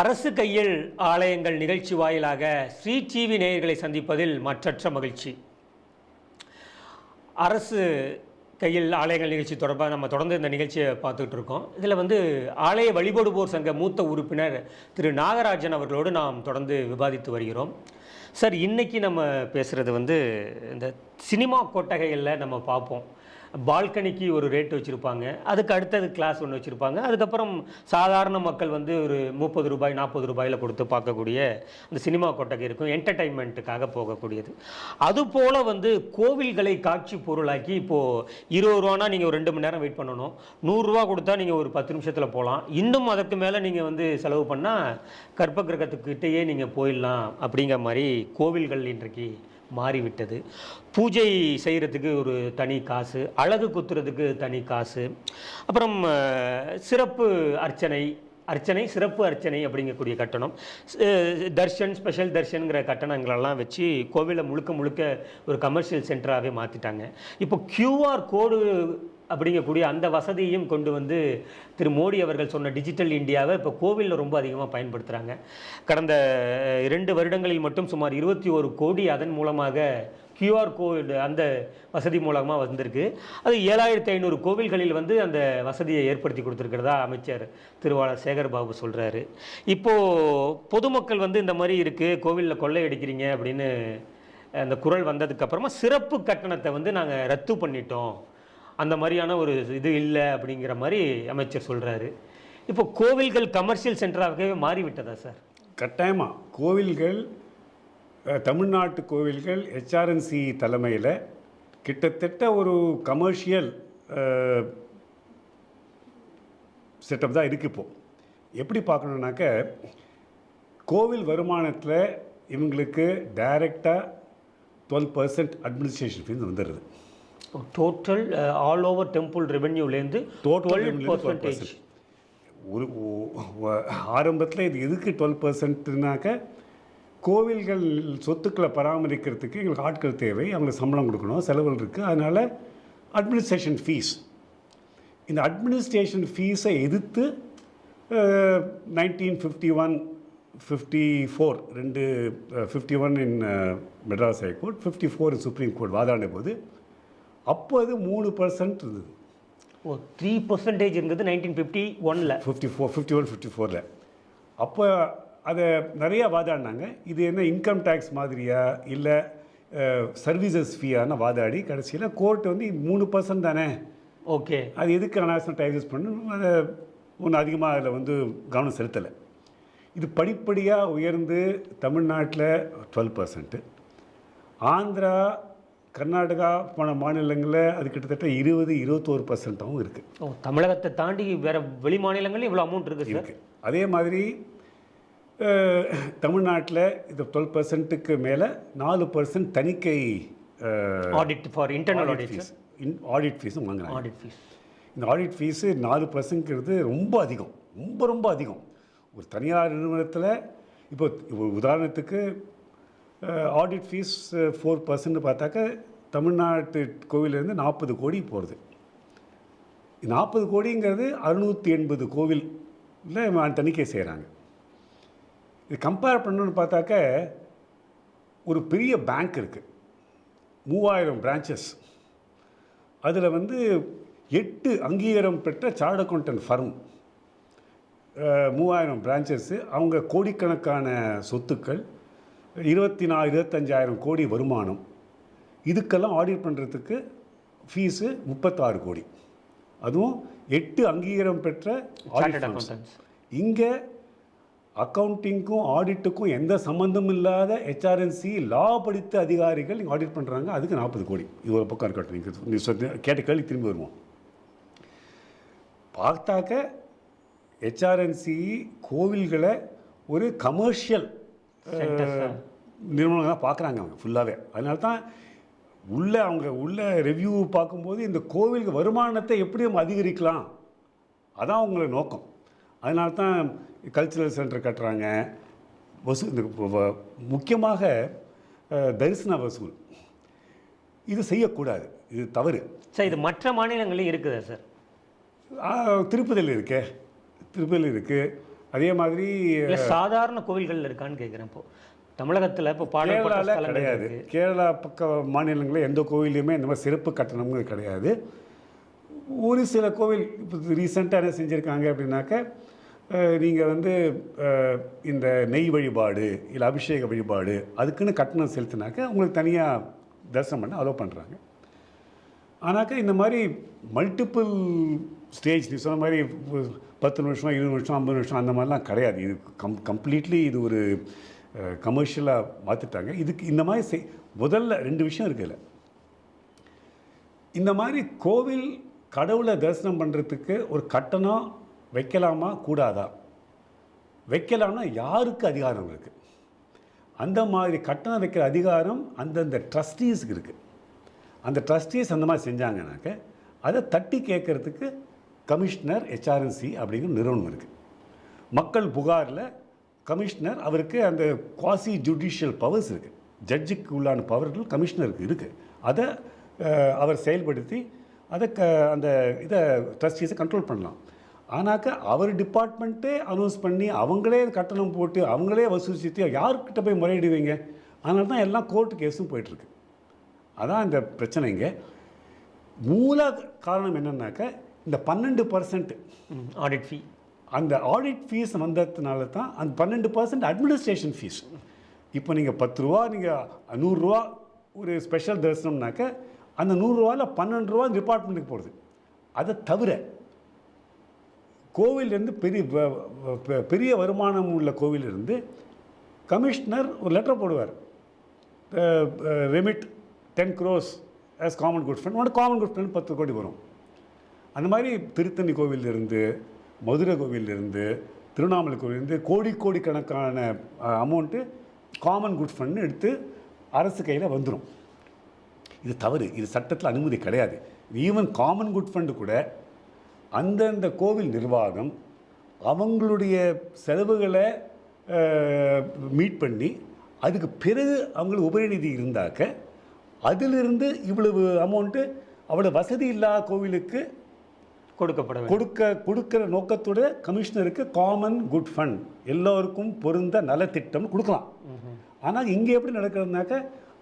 அரசு கையில் ஆலயங்கள் நிகழ்ச்சி வாயிலாக ஸ்ரீ டிவி நேயர்களை சந்திப்பதில் மற்றற்ற மகிழ்ச்சி. அரசு கையில் ஆலயங்கள் நிகழ்ச்சி தொடர்பாக நம்ம தொடர்ந்து இந்த நிகழ்ச்சியை பார்த்துட்டு இருக்கோம். இதில் வந்து ஆலய வழிபடுவோர் சங்க மூத்த உறுப்பினர் திரு நாகராஜன் அவர்களோடு நாம் தொடர்ந்து விவாதித்து வருகிறோம். சார் இன்றைக்கி நம்ம பேசுகிறது வந்து இந்த சினிமா கொட்டகைகளில் நம்ம பார்ப்போம். பால்கனிக்கு ஒரு ரேட் வச்சுருப்பாங்க. அதுக்கு அடுத்தது கிளாஸ் ஒன்று வச்சுருப்பாங்க. அதுக்கப்புறம் சாதாரண மக்கள் வந்து ஒரு முப்பது ரூபாய் நாற்பது ரூபாயில் கொடுத்து பார்க்கக்கூடிய அந்த சினிமா கொட்டகை இருக்கும். என்டர்டைன்மெண்ட்டுக்காக போகக்கூடியது. அதுபோல் வந்து கோவில்களை காட்சி பொருளாக்கி இப்போது இருபது ரூபானா நீங்கள் ஒரு ரெண்டு மணி நேரம் வெயிட் பண்ணணும். நூறுரூவா கொடுத்தா நீங்கள் ஒரு பத்து நிமிஷத்தில் போகலாம் இன்னும் அதற்கு மேலே நீங்கள் வந்து செலவு பண்ணால் கற்பகிரகத்துக்கிட்டேயே நீங்கள் போயிடலாம் அப்படிங்கிற மாதிரி கோவில்கள் இன்றைக்கு மாறிவிட்டது. பூஜை செய்கிறதுக்கு ஒரு தனி காசு அழகு குத்துறதுக்கு தனி காசு அப்புறம் சிறப்பு அர்ச்சனை அர்ச்சனை சிறப்பு அர்ச்சனை அப்படிங்கக்கூடிய கட்டணம். தர்ஷன் ஸ்பெஷல் தர்ஷனுங்கிற கட்டணங்களெல்லாம் வச்சு கோவிலை முழுக்க முழுக்க ஒரு கமர்ஷியல் சென்டராகவே மாற்றிட்டாங்க இப்போ கியூஆர் கோடு அப்படிங்கக்கூடிய அந்த வசதியையும் கொண்டு வந்து திரு மோடி அவர்கள் சொன்ன டிஜிட்டல் இந்தியாவை இப்போ கோவிலில் ரொம்ப அதிகமாக பயன்படுத்துகிறாங்க கடந்த இரண்டு வருடங்களில் மட்டும் சுமார் இருபத்தி ஒரு கோடி அதன் மூலமாக கியூஆர் கோடு அந்த வசதி மூலமாக வந்திருக்கு. அது ஏழாயிரத்தி ஐநூறு கோவில்களில் வந்து அந்த வசதியை ஏற்படுத்தி கொடுத்துருக்கிறதா அமைச்சர் திருவாளர் சேகர்பாபு சொல்கிறாரு இப்போது பொதுமக்கள் வந்து இந்த மாதிரி இருக்குது கோவிலில் கொள்ளையடிக்கிறீங்க அப்படின்னு அந்த குரல் வந்ததுக்கப்புறமா சிறப்பு கட்டணத்தை வந்து நாங்கள் ரத்து பண்ணிட்டோம். அந்த மாதிரியான ஒரு இது இல்லை அப்படிங்கிற மாதிரி அமைச்சர் சொல்கிறாரு இப்போ கோவில்கள் கமர்ஷியல் சென்டராகவே மாறிவிட்டதா சார்? கட்டாயமாக கோவில்கள் தமிழ்நாட்டு கோவில்கள் ஹெச்ஆர்என்சி தலைமையில் கிட்டத்தட்ட ஒரு கமர்ஷியல் செட்டப் தான் இருக்குது இப்போ. எப்படி பார்க்கணுன்னாக்க கோவில் வருமானத்தில் இவங்களுக்கு டைரெக்டாக டுவெல் பர்சன்ட் அட்மினிஸ்ட்ரேஷன் ஃபீஸ் வந்துடுது டோட்டல் ஆல் ஓவர் டெம்பிள் ரெவென்யூலேருந்து டுவெல் பர்சன்டேஜ் ஒரு ஆரம்பத்தில் இது எதுக்கு டுவெல் பர்சன்ட்னாக்க கோவில்கள் சொத்துக்களை பராமரிக்கிறதுக்கு எங்களுக்கு ஆட்கள் தேவை அவங்களுக்கு சம்பளம் கொடுக்கணும் செலவுகள் இருக்குது அதனால் அட்மினிஸ்ட்ரேஷன் ஃபீஸ் இந்த அட்மினிஸ்ட்ரேஷன் ஃபீஸை எதிர்த்து nineteen fifty one fifty four ரெண்டு fifty one in Madras high court fifty four supreme court வாதாடின போது அப்போ அது மூணு பர்சன்ட் இருந்தது. ஓ த்ரீ பர்சன்டேஜ் இருந்தது நைன்டீன் ஃபிஃப்டி ஒனில் fifty four fifty one fifty ஃபோரில் அப்போ அதை நிறையா வாதாடினாங்க. இது என்ன இன்கம் டேக்ஸ் மாதிரியா? இல்லை சர்வீசஸ் ஃபீயான வாதாடி கடைசியில் கோர்ட் வந்து மூணு பர்சன்ட் தானே. ஓகே. அது எதுக்கு அனாவசியம் டேக்ஸஸ் பண்ணணும்? அதை ஒன்றும் அதிகமாக அதில் வந்து கவனம் செலுத்தலை. இது படிப்படியாக உயர்ந்து தமிழ்நாட்டில் டுவெல் பர்சன்ட்டு ஆந்திரா கர்நாடகா போன மாநிலங்களில் அது கிட்டத்தட்ட இருபது இருபத்தோரு பர்சன்ட்டாகவும் இருக்குது ஓ தமிழகத்தை தாண்டி வேற வெளி மாநிலங்கள்ல இவ்வளோ அமௌண்ட் இருக்கு சார் இருக்கு. அதே மாதிரி தமிழ்நாட்டில் இது டுவெல் பர்சன்ட்டுக்கு மேலே நாலு பர்சன்ட் தணிக்கை audit for internal audit fees audit ஃபீஸும் வாங்குறாங்க. ஆடிட் ஃபீஸ் இந்த ஆடிட் ஃபீஸு நாலு பர்சன்ட்ங்கிறது ரொம்ப அதிகம். ரொம்ப ரொம்ப அதிகம். ஒரு தனியார் நிறுவனத்தில் இப்போ உதாரணத்துக்கு ஆடிட் ஃபீஸ் ஃபோர் பர்சன்ட் பார்த்தாக்க தமிழ்நாட்டு கோவிலேருந்து நாற்பது கோடி போகிறது நாற்பது கோடிங்கிறது அறுநூற்றி எண்பது கோவிலில் தணிக்கை செய்கிறாங்க இது கம்பேர் பண்ணணும்னு பார்த்தாக்க ஒரு பெரிய பேங்க் இருக்குது மூவாயிரம் பிரான்ச்சஸ் அதில் வந்து எட்டு அங்கீகாரம் பெற்ற சார்ட் அக்கௌண்டன்ட் ஃபர்ம் மூவாயிரம் பிரான்ச்சஸ்ஸு அவங்க கோடிக்கணக்கான சொத்துக்கள் இருபத்தி நாலு இருபத்தஞ்சாயிரம் கோடி வருமானம். இதுக்கெல்லாம் ஆடிட் பண்ணுறதுக்கு ஃபீஸு முப்பத்தாறு கோடி. அதுவும் எட்டு அங்கீகாரம் பெற்ற ஆடிட் இங்கே அக்கௌண்டிங்க்கும் ஆடிட்டுக்கும் எந்த சம்மந்தமும் இல்லாத ஹெச்ஆர்என்சி லா படித்த அதிகாரிகள் இங்கே ஆடிட் பண்ணுறாங்க அதுக்கு நாற்பது கோடி. இது ஒரு பக்கம் இருக்கட்டும். நீங்கள் கேட்ட கேள்வி திரும்பி வருவோம். பார்த்தாக்க ஹெச்ஆர்என்சி கோவில்களை ஒரு கமர்ஷியல் நிறுவனங்களாக பார்க்குறாங்க அவங்க ஃபுல்லாகவே அதனால தான் உள்ள அவங்க உள்ள ரிவ்யூ பார்க்கும்போது இந்த கோவிலுக்கு வருமானத்தை எப்படி நம்ம அதிகரிக்கலாம்? அதான் அவங்களோட நோக்கம். அதனால தான் கல்ச்சுரல் சென்டர் கட்டுறாங்க. வசூல் இந்த முக்கியமாக தரிசன வசூல். இது செய்யக்கூடாது. இது தவறு. சார் இது மற்ற மாநிலங்களையும் இருக்குதா சார்? திருப்பதியில் இருக்கே. திருப்பதியில் இருக்குது அதே மாதிரி சாதாரண கோவில்கள் இருக்கான்னு கேட்குறேன் இப்போ. தமிழகத்துல இப்போ ஸ்தலங்கள் கிடையாது. கேரளா பக்க மாநிலங்களில் எந்த கோவிலையுமே இந்த மாதிரி சிறப்பு கட்டணம்னு கிடையாது. ஒரு சில கோவில் இப்போ ரீசெண்டாக என்ன செஞ்சுருக்காங்க அப்படின்னாக்க நீங்கள் வந்து இந்த நெய் வழிபாடு இல்லை அபிஷேக வழிபாடு அதுக்குன்னு கட்டணம் செலுத்தினாக்க உங்களுக்கு தனியாக தரிசனம் பண்ண அலோவ் பண்ணுறாங்க ஆனாக்கா இந்த மாதிரி மல்டிபிள் ஸ்டேஜ் நீ சொன்ன மாதிரி பத்து நிமிஷம் இருபது நிமிஷம் ஐம்பது நிமிஷம் அந்த மாதிரிலாம் கிடையாது. இது கம் கம்ப்ளீட்லி இது ஒரு கமர்ஷியலாக மாற்றிட்டாங்க இதுக்கு இந்த மாதிரி செய் முதல்ல ரெண்டு விஷயம் இருக்குல்ல இந்த மாதிரி கோவில் கடவுளை தரிசனம் பண்ணுறதுக்கு ஒரு கட்டணம் வைக்கலாமா கூடாதா? வைக்கலாம்னா யாருக்கு அதிகாரம் இருக்குது அந்த மாதிரி கட்டணம் வைக்கிற அதிகாரம் அந்தந்த ட்ரஸ்டீஸுக்கு இருக்குது அந்த ட்ரஸ்டீஸ் அந்த மாதிரி செஞ்சாங்கனாக்க அதை தட்டி கேட்கறதுக்கு கமிஷனர் ஹெச்ஆர்என்சி அப்படிங்கிற நிறுவனம் இருக்குது மக்கள் புகாரில் கமிஷனர் அவருக்கு அந்த குவாசி ஜுடிஷியல் பவர்ஸ் இருக்குது ஜட்ஜுக்கு உள்ளான பவர்கள் கமிஷனருக்கு இருக்குது அதை அவர் செயல்படுத்தி அதை க அந்த இதை ட்ரஸ்டீஸை கண்ட்ரோல் பண்ணலாம். ஆனாக்கா அவர் டிபார்ட்மெண்ட்டே அனௌன்ஸ் பண்ணி அவங்களே கட்டணம் போட்டு அவங்களே வசூலித்து யார்கிட்ட போய் முறையிடுவீங்க? அதனால தான் எல்லாம் கோர்ட்டு கேஸும் போயிட்டுருக்கு அதான் இந்த பிரச்சனைங்க மூல காரணம் என்னன்னாக்க இந்த பன்னெண்டு பர்சன்ட் ஆடிட் ஃபீ அந்த ஆடிட் ஃபீஸ் வந்ததுனால தான் அந்த பன்னெண்டு பர்சன்ட் அட்மினிஸ்ட்ரேஷன் ஃபீஸ் இப்போ நீங்கள் பத்து ரூபா நீங்கள் நூறுரூவா ஒரு ஸ்பெஷல் தரிசனம்னாக்க அந்த நூறுரூவாவில் பன்னெண்டு ரூபா டிபார்ட்மெண்ட்டுக்கு போடுது. அதை தவிர கோவிலிருந்து பெரிய பெரிய வருமானம் உள்ள கோவிலிருந்து கமிஷனர் ஒரு லெட்டர் போடுவார். Remit ten crores as common good fund உடனே காமன் குட் ஃபண்ட் பத்து கோடி வரும். அந்த மாதிரி திருத்தணி கோவிலிருந்து மதுரை கோவிலிருந்து திருவண்ணாமலை கோவிலிருந்து கோடி கோடி கணக்கான அமௌண்ட்டு காமன் குட் ஃபண்ட் எடுத்து அரசு கையில் வந்துடும் இது தவறு. இது சட்டத்தில் அனுமதி கிடையாது. ஈவன் காமன் குட் ஃபண்டு கூட அந்தந்த கோவில் நிர்வாகம் அவங்களுடைய செலவுகளை மீட் பண்ணி அதுக்கு பிறகு அவங்களுக்கு உபரிநிதி இருந்தாக்க அதிலிருந்து இவ்வளவு அமௌண்ட்டு அவ்வளோ வசதி இல்லாத கோவிலுக்கு கொடுக்கப்பட கொடுக்க கொடுக்கிற நோக்கத்தோட கமிஷனருக்கு காமன் குட் ஃபண்ட் எல்லோருக்கும் பொருந்த நலத்திட்டம் கொடுக்கலாம். ஆனால் இங்கே எப்படி நடக்கிறதுனாக்க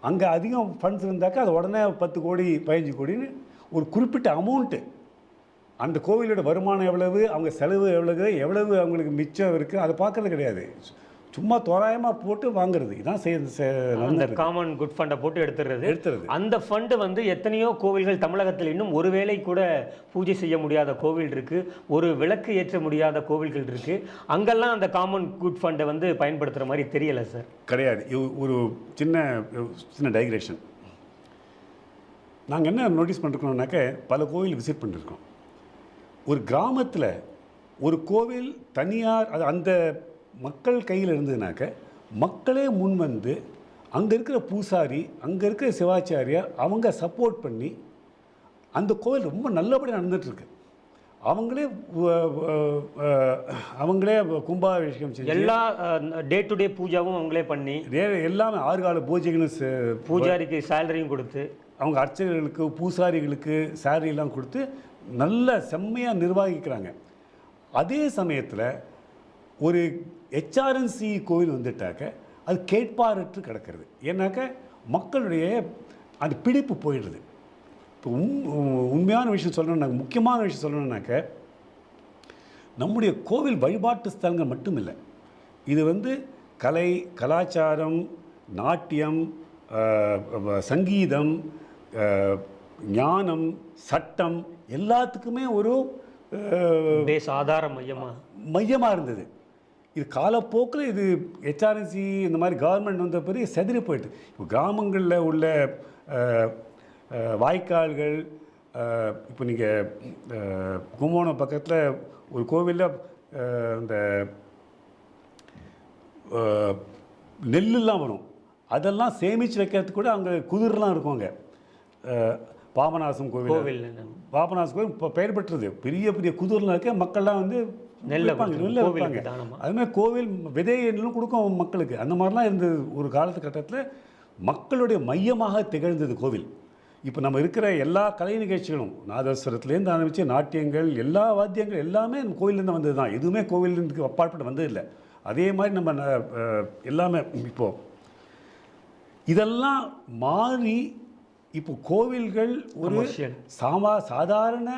அங்கே அதிகம் ஃபண்ட்ஸ் இருந்தாக்கா அது உடனே பத்து கோடி பதினஞ்சு கோடின்னு ஒரு குறிப்பிட்ட அமௌண்ட்டு அந்த கோவிலோட வருமானம் எவ்வளவு அவங்க செலவு எவ்வளவு எவ்வளவு அவங்களுக்கு மிச்சம் இருக்குது அதை பார்க்கறது கிடையாது. சும்மா தோராயமாக போட்டு வாங்குறது. இதான் அந்த காமன் குட் ஃபண்டை போட்டு எடுத்துறது எடுத்துறது அந்த ஃபண்டு வந்து எத்தனையோ கோவில்கள் தமிழகத்தில் இன்னும் ஒரு வேளை கூட பூஜை செய்ய முடியாத கோவில் இருக்கு. ஒரு விளக்கு ஏற்ற முடியாத கோவில்கள் இருக்கு. அங்கெல்லாம் அந்த காமன் குட் ஃபண்டை வந்து பயன்படுத்துற மாதிரி தெரியல சார் கிடையாது. ஒரு சின்ன சின்ன டைக்ரேஷன் நாங்கள் என்ன நோட்டீஸ் பண்ணிருக்கோம்னாக்க பல கோவில் விசிட் பண்ணிருக்கோம். ஒரு கிராமத்தில் ஒரு கோவில் தனியார் அது அந்த மக்கள் கையில் இருந்ததுனாக்க மக்களே முன் வந்து அங்கே இருக்கிற பூசாரி அங்கே இருக்கிற சிவாச்சாரியார் அவங்க சப்போர்ட் பண்ணி அந்த கோவில் ரொம்ப நல்லபடியாக நடந்துட்டுருக்கு. அவங்களே அவங்களே கும்பாபிஷேகம் செஞ்சு எல்லா டே டு டே பூஜாவும் அவங்களே பண்ணி எல்லாமே ஆறு கால பூஜைகளும் பூஜாரிக்கு சேலரியும் கொடுத்து அவங்க அர்ச்சகர்களுக்கு பூசாரிகளுக்கு salary எல்லாம் கொடுத்து நல்ல செம்மையாக நிர்வகிக்கிறாங்க. அதே சமயத்தில் ஒரு ஹெச்ஆர்என்சி கோவில் வந்துட்டாக்க அது கேட்பாரற்று கிடக்கிறது. ஏன்னாக்க மக்களுடைய அந்த பிடிப்பு போயிடுது. இப்போ உண் உண்மையான விஷயம் சொல்லணும்னாக்க முக்கியமான விஷயம் சொல்லணும்னாக்க நம்முடைய கோவில் வழிபாட்டு ஸ்தலங்கள் மட்டும் இல்லை இது வந்து கலை கலாச்சாரம் நாட்டியம் சங்கீதம் ஞானம் சட்டம் எல்லாத்துக்குமே ஒரு ஆதார மையமா? மையமாக இருந்தது. இது காலப்போக்கில் இது ஹெச்ஆர்என்சி இந்த மாதிரி கவர்மெண்ட் வந்த பிறகு செதறி போயிட்டு. இப்போ கிராமங்களில் உள்ள வாய்க்கால்கள் இப்போ நீங்கள் கும்போணம் பக்கத்தில் ஒரு கோவிலில் இந்த அஹ், நெல்லுலாம் வரும். அதெல்லாம் சேமித்து வைக்கிறதுக்கு கூட அங்கே குதிரெலாம் இருக்கும் அங்கே பாபநாசம் கோவில் கோவில் பாபநாசம் கோவில் இப்போ பெயர் பெற்றது. பெரிய பெரிய குதிரெலாம் இருக்க. மக்கள்லாம் வந்து நெல்லை நெல்லை வைப்பாங்க. அதுமாதிரி கோவில் விதை எண்ணும் கொடுக்கும் மக்களுக்கு. அந்த மாதிரிலாம் இருந்தது ஒரு காலத்து கட்டத்தில் மக்களுடைய மையமாக திகழ்ந்தது கோவில். இப்போ நம்ம இருக்கிற எல்லா கலை நிகழ்ச்சிகளும் நாதஸ்வரத்துலேருந்து ஆரம்பித்து நாட்டியங்கள் எல்லா வாத்தியங்கள் எல்லாமே நம்ம கோவிலேருந்து வந்தது தான் எதுவுமே கோவிலேருந்து அப்பாற்பட்டு வந்ததில்லை. அதே மாதிரி நம்ம எல்லாமே இப்போது இதெல்லாம் மாறி இப்போ கோவில்கள் ஒரு. சாமா சாதாரண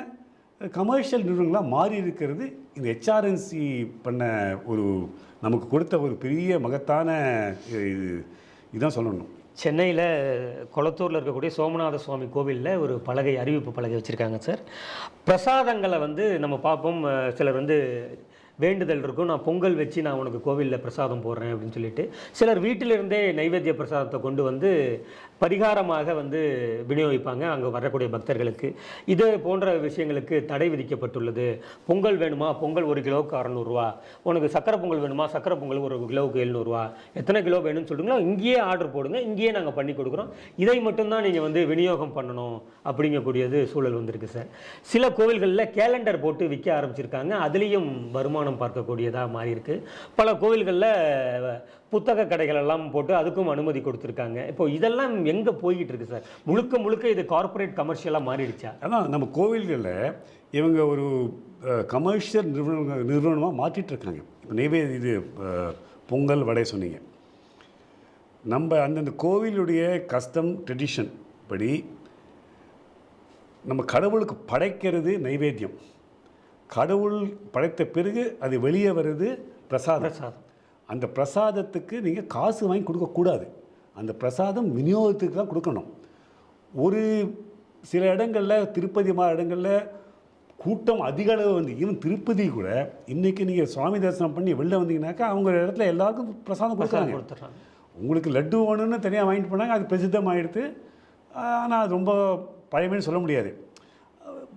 கமர்ஷியல் நிறுவனங்களாக மாறி இருக்கிறது. இந்த ஹெச்ஆர்என்சி பண்ண ஒரு நமக்கு கொடுத்த ஒரு பெரிய மகத்தான இது இதுதான் சொல்லணும். சென்னையில் குளத்தூரில் இருக்கக்கூடிய சோமநாத சுவாமி கோவிலில் ஒரு பலகை அறிவிப்பு பலகை வச்சுருக்காங்க சார். பிரசாதங்களை வந்து நம்ம பார்ப்போம். சிலர் வந்து வேண்டுதல் இருக்கும். நான் பொங்கல் வச்சு நான் உனக்கு கோவிலில் பிரசாதம் போடுறேன் அப்படின்னு சொல்லிட்டு சிலர் வீட்டிலிருந்தே நைவேத்திய பிரசாதத்தை கொண்டு வந்து பரிகாரமாக வந்து விநியோகிப்பாங்க. அங்கே வரக்கூடிய பக்தர்களுக்கு. இது போன்ற விஷயங்களுக்கு தடை விதிக்கப்பட்டுள்ளது. பொங்கல் வேணுமா? பொங்கல் ஒரு கிலோவுக்கு அறநூறுவா. உனக்கு சக்கரை பொங்கல் வேணுமா? சக்கரை பொங்கல் ஒரு கிலோவுக்கு எழுநூறுவா. எத்தனை கிலோ வேணும்னு சொல்லுங்களோ இங்கேயே ஆர்டர் போடுங்க. இங்கேயே நாங்கள் பண்ணி கொடுக்குறோம். இதை மட்டும்தான் நீங்கள் வந்து விநியோகம் பண்ணணும் அப்படிங்கக்கூடியது சூழல் வந்திருக்கு சார் சில கோவில்களில் கேலண்டர் போட்டு விற்க ஆரம்பிச்சிருக்காங்க. அதுலேயும் வருமானம் பார்க்கக்கூடியதாக மாறி இருக்கு பல கோவில்களில் புத்தக கடைகள் எல்லாம் போட்டு அதுக்கும் அனுமதி கொடுத்துருக்காங்க. இப்போ இதெல்லாம் எங்கே போய்கிட்டு இருக்கு சார்? முழுக்க முழுக்க இது கார்ப்பரேட் கமர்ஷியலாக மாறிடுச்சா? அதான் நம்ம கோவில்களில் இவங்க ஒரு கமர்ஷியல் நிறுவன நிறுவனமாக மாற்றிட்டு இருக்காங்க இப்போ நெய்வே இது பொங்கல் வடை சொன்னீங்க. நம்ம அந்தந்த கோவிலுடைய கஸ்டம் ட்ரெடிஷன் படி நம்ம கடவுளுக்கு படைக்கிறது நைவேத்தியம். கடவுள் படைத்த பிறகு அது வெளியே வருது பிரசாதம். பிரசாதம். அந்த பிரசாதத்துக்கு நீங்கள் காசு வாங்கி கொடுக்கக்கூடாது. அந்த பிரசாதம் விநியோகத்துக்கு தான் கொடுக்கணும். ஒரு சில இடங்களில் திருப்பதி மாதிரி இடங்களில் கூட்டம் அதிக அளவு வந்து ஈவன் திருப்பதி கூட இன்றைக்கி நீங்கள் சுவாமி தரிசனம் பண்ணி வெளில வந்தீங்கன்னாக்கா அவங்க இடத்துல எல்லாருக்கும் பிரசாதம் பிரசாதம் கொடுக்குறாங்க. கொடுத்துட்றாங்க. உங்களுக்கு லட்டு வேணும்னு தனியாக வாங்கிட்டு போனாங்க அது பிரசித்தமாகிடுது ஆனால் அது ரொம்ப பழமைன்னு சொல்ல முடியாது.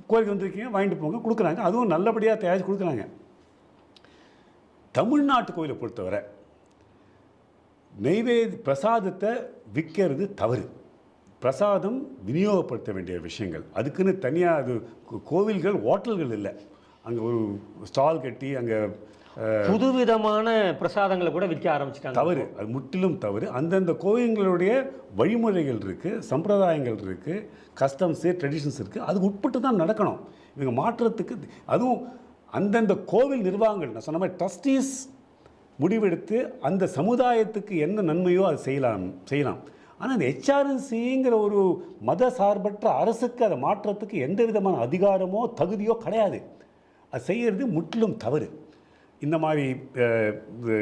கோயிலுக்கு வந்திருக்கீங்க வாங்கிட்டு போங்க கொடுக்குறாங்க. அதுவும் நல்லபடியாக தயாரித்து கொடுக்குறாங்க. தமிழ்நாட்டு கோயிலை பொறுத்தவரை நெய்வேதி பிரசாதத்தை விற்கிறது தவறு. பிரசாதம் விநியோகப்படுத்த வேண்டிய விஷயங்கள். அதுக்குன்னு தனியாக அது கோ- கோவில்கள் ஹோட்டல்கள் இல்லை. அங்கே ஒரு ஸ்டால் கட்டி அங்கே புதுவிதமான பிரசாதங்களை கூட விற்க ஆரம்பிச்சிட்டாங்க. தவறு. அது முற்றிலும் தவறு. அந்தந்த கோவில்களுடைய வழிமுறைகள் இருக்குது சம்பிரதாயங்கள் இருக்குது கஸ்டம்ஸு ட்ரெடிஷன்ஸ் இருக்குது அது உட்பட்டு தான் நடக்கணும். இவங்க மாற்றத்துக்கு அதுவும் அந்தந்த கோவில் நிர்வாகங்கள் நான் சொன்ன மாதிரி ட்ரஸ்டீஸ் முடிவெடுத்து அந்த சமுதாயத்துக்கு என்ன நன்மையோ அது செய்யலாம் செய்யலாம். ஆனால் இந்த ஹெச்ஆர்என்சிங்கிற ஒரு மத சார்பற்ற அரசுக்கு அதை மாற்றத்துக்கு எந்த விதமான அதிகாரமோ தகுதியோ கிடையாது. அது செய்கிறது முற்றிலும் தவறு. இந்த மாதிரி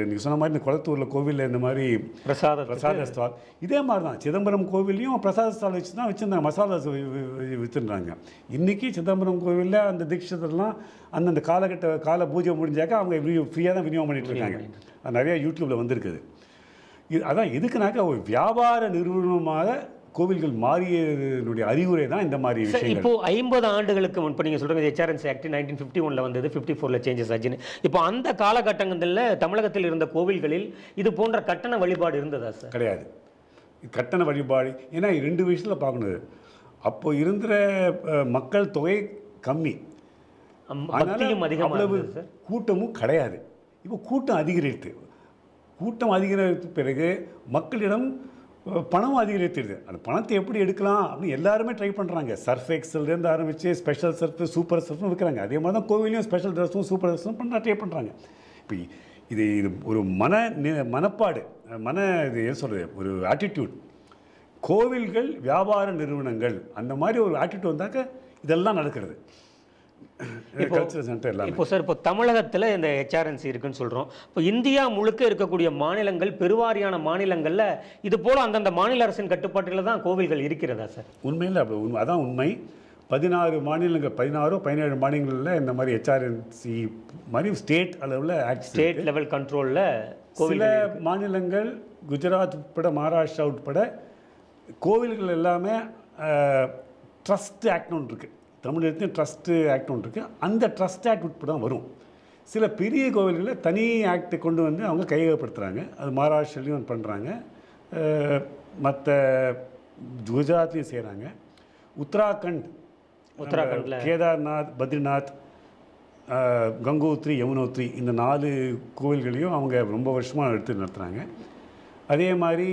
நீங்கள் சொன்ன மாதிரி இந்த குளத்தூரில் கோவிலில் இந்த மாதிரி பிரசாதம் பிரசாத ஸ்டால் இதே மாதிரி தான் சிதம்பரம் கோவில்லையும் பிரசாத ஸ்டால் வச்சு தான் வச்சுருந்தாங்க. மசாலா விற்றுருந்தாங்க இன்றைக்கி சிதம்பரம் கோவிலில் அந்த தீட்சிதர்லாம் அந்தந்த காலகட்ட கால பூஜை முடிஞ்சாக்க அவங்க ஃப்ரீயாக தான் விநியோகம் பண்ணிட்டு இருக்காங்க. அது நிறையா யூடியூப்பில் வந்திருக்குது. இது அதான் எதுக்குனாக்கா ஒரு வியாபார நிறுவனமாக கோவில்கள் மாறியதனுடைய அறிகுறை தான் இந்த மாதிரி விஷயங்கள். இப்போ ஐம்பது ஆண்டுகளுக்கு முன் இப்போ நீங்கள் சொல்கிறது ஹெச்ஆர்என்சி ஆக்ட் நைன்டீன் ஃபிஃப்டி ஒனில் வந்தது ஃபிஃப்டி ஃபோரில் சேஞ்சஸ் ஆச்சுன்னு. இப்போ அந்த காலகட்டங்களில் தமிழகத்தில் இருந்த கோவில்களில் இது போன்ற கட்டண வழிபாடு இருந்ததா சார் கிடையாது. கட்டண வழிபாடு ஏன்னா ரெண்டு விஷயத்தில் பார்க்கணும் அப்போ இருந்த மக்கள் தொகை கம்மி. அவ்வளவு கூட்டமும் கிடையாது. இப்போ கூட்டம் அதிகரித்து. கூட்டம் அதிகரித்த பிறகு மக்களிடம் பணம் அதிகரித்துடுது அந்த பணத்தை எப்படி எடுக்கலாம் அப்படின்னு எல்லாருமே ட்ரை பண்ணுறாங்க சர்ஃப் எக்ஸல்லேருந்து ஆரம்பித்து ஸ்பெஷல் சர்ஃப் சூப்பர் சர்ஃப்னு விற்கிறாங்க அதே மாதிரி தான் கோவிலையும் ஸ்பெஷல் ட்ரெஸ்ஸும் சூப்பர் ட்ரெஸ்ஸும் பண்ண ட்ரை பண்ணுறாங்க இப்போ இது இது ஒரு மன நி- மனப்பாடு மன இது என்ன சொல்கிறது ஒரு ஆட்டிடியூட் கோவில்கள் வியாபார நிறுவனங்கள் அந்த மாதிரி ஒரு ஆட்டிடியூட் வந்தாக்க இதெல்லாம் நடக்கிறது. சென்டர் இப்போ சார் இப்போ தமிழகத்தில் இந்த ஹெச்ஆர்என்சி இருக்குன்னு சொல்கிறோம் இப்போ இந்தியா முழுக்க இருக்கக்கூடிய மாநிலங்கள் பெருவாரியான மாநிலங்களில் இது போல் அந்தந்த மாநில அரசின் கட்டுப்பாட்டில் தான் கோவில்கள் இருக்கிறதா சார்? உண்மையில் அப்படி அதான் உண்மை. பதினாறு மாநிலங்கள் பதினாறோ பதினேழு மாநிலங்களில் இந்த மாதிரி ஹெச்ஆர்என்சி மாதிரி ஸ்டேட் அளவில் ஸ்டேட் லெவல் கண்ட்ரோலில் சில மாநிலங்கள் குஜராத் உட்பட மகாராஷ்டிரா உட்பட கோவில்கள் எல்லாமே ட்ரஸ்ட் ஆக்ட் ஒன்று இருக்குது தமிழகத்தையும் ட்ரஸ்ட்டு ஆக்ட் ஒன்று இருக்குது அந்த ட்ரஸ்ட் ஆக்ட் உட்பட தான் வரும். சில பெரிய கோவில்களில் தனி ஆக்டை கொண்டு வந்து அவங்க கையகப்படுத்துகிறாங்க அது மகாராஷ்டிராலையும் பண்ணுறாங்க மற்ற குஜராத்லேயும் செய்கிறாங்க உத்தராகண்ட் உத்தராகண்ட்ல. கேதார்நாத் பத்ரிநாத் கங்கோத்ரி யமுனோத்ரி இந்த நாலு கோவில்களையும் அவங்க ரொம்ப வருஷமாக எடுத்து நடத்துகிறாங்க அதே மாதிரி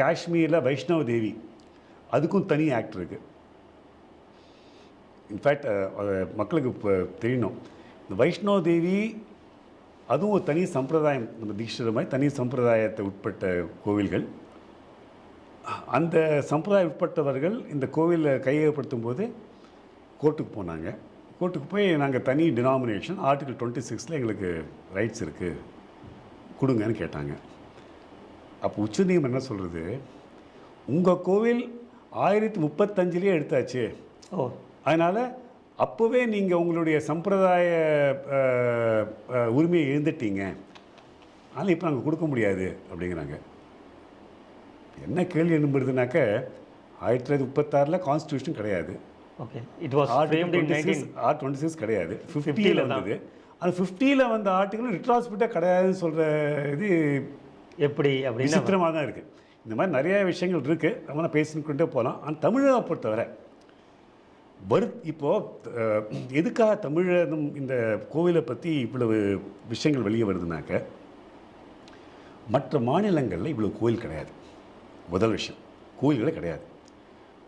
காஷ்மீரில் வைஷ்ணவ தேவி. அதுக்கும் தனி ஆக்ட் இருக்குது இன்ஃபேக்ட் uh, uh, மக்களுக்கு இப்போ தெரியணும். இந்த வைஷ்ணவ தேவி அதுவும் ஒரு தனி சம்பிரதாயம். நம்ம தீட்சித மாதிரி தனி சம்பிரதாயத்தை உட்பட்ட கோவில்கள். அந்த சம்பிரதாயம் உட்பட்டவர்கள் இந்த கோவிலில் கையகப்படுத்தும் போது கோர்ட்டுக்கு போனாங்க. கோர்ட்டுக்கு போய் நாங்கள் தனி டினாமினேஷன் ஆர்டிகல் டுவெண்ட்டி சிக்ஸில் எங்களுக்கு ரைட்ஸ் இருக்குது கொடுங்கன்னு கேட்டாங்க. அப்போ உச்சநீதிமன்றம் என்ன சொல்கிறது உங்கள் கோவில் ஆயிரத்தி முப்பத்தஞ்சிலே எடுத்தாச்சு. ஓ. அதனால் அப்போவே நீங்கள் உங்களுடைய சம்பிரதாய உரிமையை எழுந்துட்டீங்க அதனால் இப்போ நாங்கள் கொடுக்க முடியாது அப்படிங்கிறாங்க. என்ன கேள்வி எழும்புறதுனாக்க ஆயிரத்தி தொள்ளாயிரத்தி முப்பத்தாறில் கான்ஸ்டியூஷன் கிடையாது. Okay it was framed in 19 or twenty six கிடையாது 50 ஃபிஃப்டியில். வந்தது. அந்த ஃபிஃப்டியில் வந்த ஆர்டிகளும் ரிட்ராஸ்பிட்டாக கிடையாதுன்னு சொல்கிற இது எப்படி அப்படின்னா? விசித்திரமாக தான் இருக்குது இந்த மாதிரி நிறைய விஷயங்கள் இருக்குது நம்ம நான் பேசிக்கொண்டே போகலாம் ஆனால் தமிழக பொறுத்தவரை வரு இப்போது எதுக்காக தமிழகம் இந்த கோவிலை பற்றி இவ்வளவு விஷயங்கள் வெளியே வருதுனாக்க மற்ற மாநிலங்களில் இவ்வளவு கோயில் கிடையாது. முதல் விஷயம் கோயில்களே கிடையாது.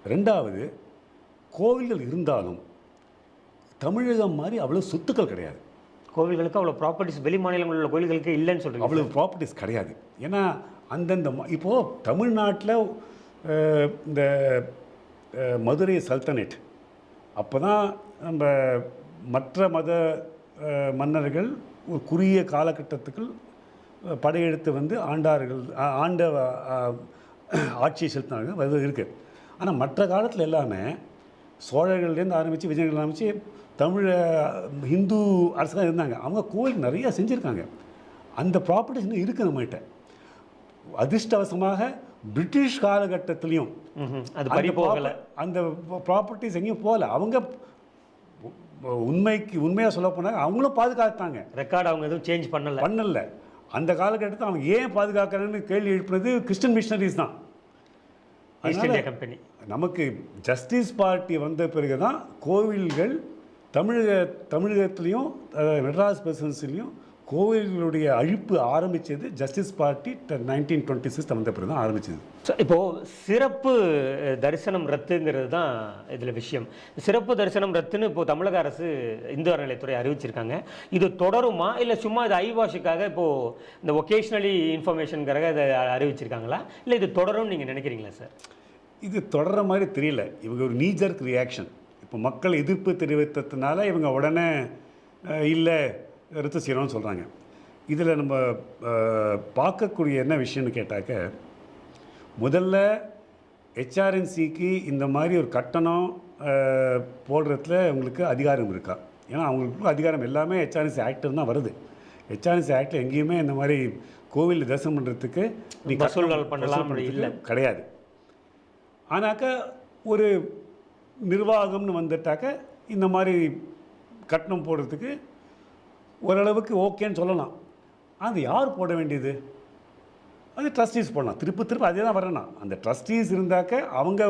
ரெண்டாவது கோவில்கள் இருந்தாலும் தமிழகம் மாதிரி அவ்வளோ சொத்துக்கள் கிடையாது. கோவில்களுக்கு அவ்வளோ ப்ராப்பர்ட்டிஸ் வெளி மாநிலங்களில் உள்ள கோவில்களுக்கு இல்லைன்னு சொல்றீங்க அவ்வளவு ப்ராப்பர்ட்டிஸ் கிடையாது. ஏன்னா அந்தந்த ம- இப்போ தமிழ்நாட்டில் இந்த மதுரை சல்தனேட் அப்போ தான் நம்ம மற்ற மத மன்னர்கள் ஒரு குறுகிய காலகட்டத்துக்குள் படையெடுத்து வந்து ஆண்டார்கள் ஆண்ட ஆட்சியை செலுத்தினார்கள் அது இருக்குது ஆனால் மற்ற காலத்தில் எல்லாமே சோழர்கள்லேருந்து ஆரம்பித்து விஜயங்கள் ஆரம்பித்து தமிழ ஹிந்து அரசாக இருந்தாங்க. அவங்க கோவில் நிறையா செஞ்சுருக்காங்க. அந்த ப்ராப்பர்ட்டிஸ் இன்னும் இருக்குது நம்மகிட்ட. அதிர்ஷ்டவசமாக பிரிட்டிஷ் காலகட்டத்திலையும். அது பறி போகலை. அந்த ப்ராப்பர்ட்டிஸ் எங்கேயும் போகல. அவங்க உண்மைக்கு உண்மையாக சொல்ல போனாங்க அவங்களும் பாதுகாத்தாங்க. ரெக்கார்டு அவங்க எதுவும் சேஞ்ச் பண்ணல. பண்ணல. அந்த காலகட்டத்தில் அவங்க ஏன் பாதுகாக்கிறாங்கன்னு கேள்வி எழுப்பினது கிறிஸ்டியன் மிஷனரிஸ் தான். கம்பெனி நமக்கு ஜஸ்டிஸ் பார்ட்டி வந்த பிறகு தான் கோவில்கள் தமிழக தமிழகத்துலேயும் மெட்ராஸ் பிரசிடென்சிலையும் கோவில்களுடைய அழிப்பு ஆரம்பித்தது justice party nineteen twenty six வந்த பிறகு தான் ஆரம்பிச்சது. ஸோ இப்போது சிறப்பு தரிசனம் ரத்துங்கிறது தான் இதில் விஷயம். சிறப்பு தரிசனம் ரத்துன்னு இப்போ தமிழக அரசு இந்து அறநிலையத்துறை அறிவிச்சிருக்காங்க. இது தொடருமா? இல்லை சும்மா இது ஐவாஷுக்காக இப்போது இந்த ஒகேஷ்னலி இன்ஃபர்மேஷனுக்காக இதை அறிவிச்சிருக்காங்களா? இல்லை இது தொடரும்னு நீங்கள் நினைக்கிறீங்களா சார் இது தொடர்ற மாதிரி தெரியல. இவங்க ஒரு நீஜர்க் ரியாக்ஷன் இப்போ மக்கள் எதிர்ப்பு தெரிவித்ததுனால இவங்க உடனே இல்லை ரத்து செய்யணும்னு சொல்கிறாங்க இதில் நம்ம பார்க்கக்கூடிய என்ன விஷயம்னு கேட்டாக்க முதல்ல ஹெச்ஆர்என்சிக்கு இந்த மாதிரி ஒரு கட்டணம் போடுறதுல உங்களுக்கு அதிகாரம் இருக்கா? ஏன்னா அவங்களுக்கு அதிகாரம் எல்லாமே ஹெச்ஆர்என்சி ஆக்டில் தான் வருது. ஹெச்ஆர்என்சி ஆக்டில் எங்கேயுமே இந்த மாதிரி கோவில் தரிசனம் பண்ணுறதுக்கு நீ வசூல்கள் பண்ணலாம் பண்றதுக்கு கிடையாது. ஆனாக்கா ஒரு நிர்வாகம்னு வந்துட்டாக்க இந்த மாதிரி கட்டணம் போடுறதுக்கு ஓரளவுக்கு ஓகேன்னு சொல்லலாம். அது யார் போட வேண்டியது? அது ட்ரஸ்டீஸ் போடலாம். திருப்பி திருப்பி அதே தான் வரணும். அந்த ட்ரஸ்டீஸ் இருந்தாக்க அவங்க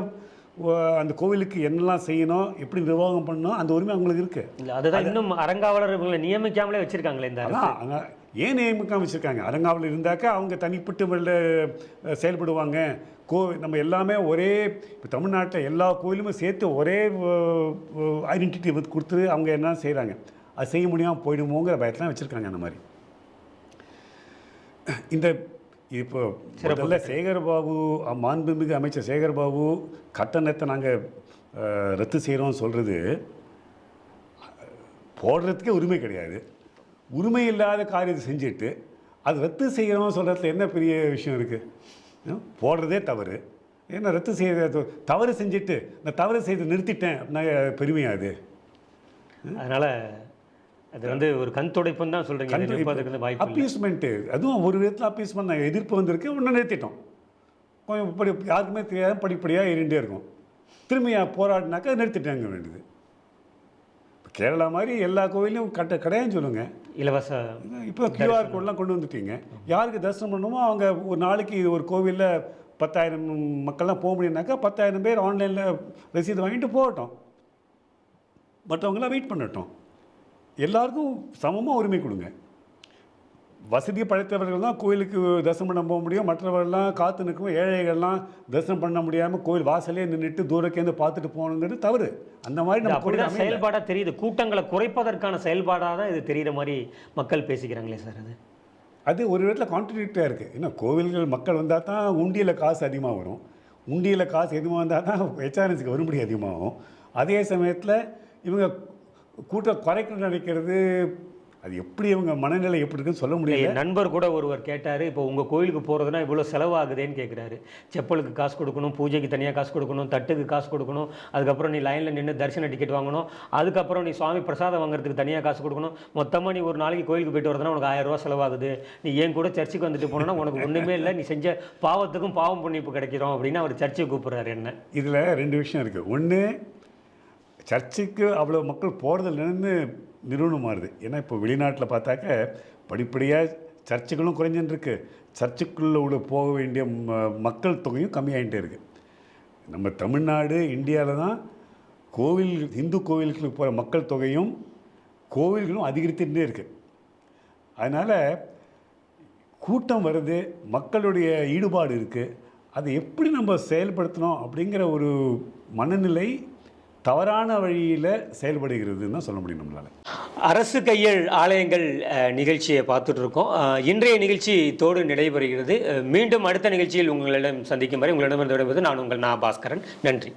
அந்த கோவிலுக்கு என்னெல்லாம் செய்யணும் எப்படி நிர்வாகம் பண்ணணும் அந்த உரிமை அவங்களுக்கு இருக்குது இல்லை அதுதான் இன்னும் அறங்காவலர் இவங்களை நியமிக்காமலே வச்சிருக்காங்களே இந்த ஏன் நியமிக்காம வச்சுருக்காங்க? அரங்காவலில் இருந்தாக்கா அவங்க தனிப்பட்ட முறையில் செயல்படுவாங்க. கோ நம்ம எல்லாமே ஒரே இப்போ தமிழ்நாட்டில் எல்லா கோயிலுமே சேர்த்து ஒரே ஐடென்டிட்டி கொடுத்து அவங்க என்ன செய்கிறாங்க அது செய்ய முடியாமல் போயிடுமோங்கிற பயத்தில் வச்சுருக்காங்க அந்த மாதிரி. இந்த இப்போ முதல்ல சேகர்பாபு மாண்புமிகு அமைச்சர் சேகர்பாபு கட்டணத்தை நாங்கள் ரத்து செய்கிறோம்னு சொல்கிறது போடுறதுக்கே உரிமை கிடையாது. உரிமை இல்லாத காரியத்தை செஞ்சுட்டு அது ரத்து செய்யணும்னு சொல்கிறதுல என்ன பெரிய விஷயம் இருக்குது போடுறதே தவறு. என்ன ரத்து செய்ய தவறு செஞ்சுட்டு நான் தவறு செய்து நிறுத்திட்டேன் அப்படின்னா பெருமையா அது? அதனால அது வந்து ஒரு கண் துடைப்புன்னு தான் இல்லை. அப்பீஸ்மெண்ட்டு அதுவும் ஒரு விதத்தில் அப்பீஸ்மெண்ட் நான் எதிர்ப்பு வந்திருக்கு உடனே நிறுத்திட்டோம். கொஞ்சம் படி யாருக்குமே தெரியாத படிப்படியாக ஏறிண்டே இருக்கும். திரும்பி போராடினாக்கா நிறுத்திட்டாங்க வேண்டியது. இப்போ கேரளா மாதிரி எல்லா கோவிலையும் கட்ட கிடையாதுன்னு சொல்லுங்கள் இலவச இப்போ கியூஆர் கோட்லாம் கொண்டு வந்துட்டீங்க. யாருக்கு தரிசனம் பண்ணணுமோ அவங்க ஒரு நாளைக்கு ஒரு கோவிலில் பத்தாயிரம் மக்கள்லாம் போக முடியும்னாக்கா பத்தாயிரம் பேர் ஆன்லைனில் ரசீது வாங்கிட்டு போகட்டும். மற்றவங்களாம் வெயிட் பண்ணட்டும். எல்லாருக்கும் சமமாக உரிமை கொடுங்க. வசதி படைத்தவர்கள் தான் கோயிலுக்கு தரிசனம் பண்ண போக முடியும். மற்றவர்கள்லாம் காத்து நிற்கும் ஏழைகள்லாம் தரிசனம் பண்ண முடியாமல் கோயில் வாசலே நின்றுட்டு தூரக்கேந்து பார்த்துட்டு போகணுங்கிறது தவறு. அந்த மாதிரி நம்ம. செயல்பாடாக தெரியுது. கூட்டங்களை குறைப்பதற்கான செயல்பாடாக தான் இது தெரிகிற மாதிரி மக்கள் பேசிக்கிறாங்களே சார் அது. அது ஒரு விதத்தில் கான்ட்ரடிக்டாக இருக்குது ஏன்னா கோவில்கள் மக்கள் வந்தால் தான் உண்டியில் காசு அதிகமாக வரும். உண்டியில் காசு அதிகமாக வந்தால் தான் ஹெச்ஆர்என்ஸுக்கு வரும்படி அதிகமாகும் அதே சமயத்தில் இவங்க கூட்டம் குறைக்கணும்னு நினைக்கிறது அது எப்படி இவங்க மனநிலை எப்படி இருக்குன்னு சொல்ல முடியல. என் நண்பர் கூட ஒருவர் கேட்டார் இப்போ உங்கள் கோயிலுக்கு போகிறதுனா இவ்வளோ செலவாகுதேன்னு கேட்குறாரு செப்பலுக்கு காசு கொடுக்கணும் பூஜைக்கு தனியாக காசு கொடுக்கணும் தட்டுக்கு காசு கொடுக்கணும் அதுக்கப்புறம் நீ லைனில் நின்று தரிசன டிக்கெட் வாங்கணும் அதுக்கப்புறம் நீ சுவாமி பிரசாதம் வாங்குறதுக்கு தனியாக காசு கொடுக்கணும். மொத்தமாக நீ ஒரு நாளைக்கு கோயிலுக்கு போயிட்டு வரதுனா உனக்கு ஆயிரம் ரூபா செலவாகுது. நீ ஏன் கூட சர்ச்சுக்கு வந்துட்டு போனோன்னா உனக்கு ஒன்றுமே இல்லை. நீ செஞ்ச பாவத்துக்கும் பாவம் புண்ணிப்பு கிடைக்கிறோம் அப்படின்னு அவர் சர்ச்சுக்கு கூப்பிட்றாரு என்ன. இதில் ரெண்டு விஷயம் இருக்குது ஒன்று சர்ச்சுக்கு அவ்வளோ மக்கள் போகிறதில்லன்னு நிறுவனம் மாறுது. ஏன்னா இப்போ வெளிநாட்டில் பார்த்தாக்க படிப்படியாக சர்ச்சுகளும் குறைஞ்சுட்டு இருக்குது சர்ச்சுக்குள்ளே உள்ள போக வேண்டிய ம- மக்கள் தொகையும் கம்மியாகிட்டே இருக்குது நம்ம தமிழ்நாடு இந்தியாவில் தான் கோவில் இந்து கோவில்களுக்கு போகிற மக்கள் தொகையும் கோவில்களும் அதிகரித்துட்டே இருக்குது அதனால் கூட்டம் வருது மக்களுடைய ஈடுபாடு இருக்குது அதை எப்படி நம்ம செயல்படுத்தணும் அப்படிங்கிற ஒரு மனநிலை தவறான வழியில் செயல்படுகிறதுன்னு தான் சொல்ல முடியும் நம்மளால். அரசு கையல் ஆலயங்கள் நிகழ்ச்சியை பார்த்துட்டு இருக்கோம் இன்றைய நிகழ்ச்சி தோடு நடைபெறுகிறது. மீண்டும் அடுத்த நிகழ்ச்சியில் உங்களிடம் சந்திக்கும் வரை உங்களிடமிருந்து விடைபெறுவது நான் உங்கள் நான் பாஸ்கரன். நன்றி.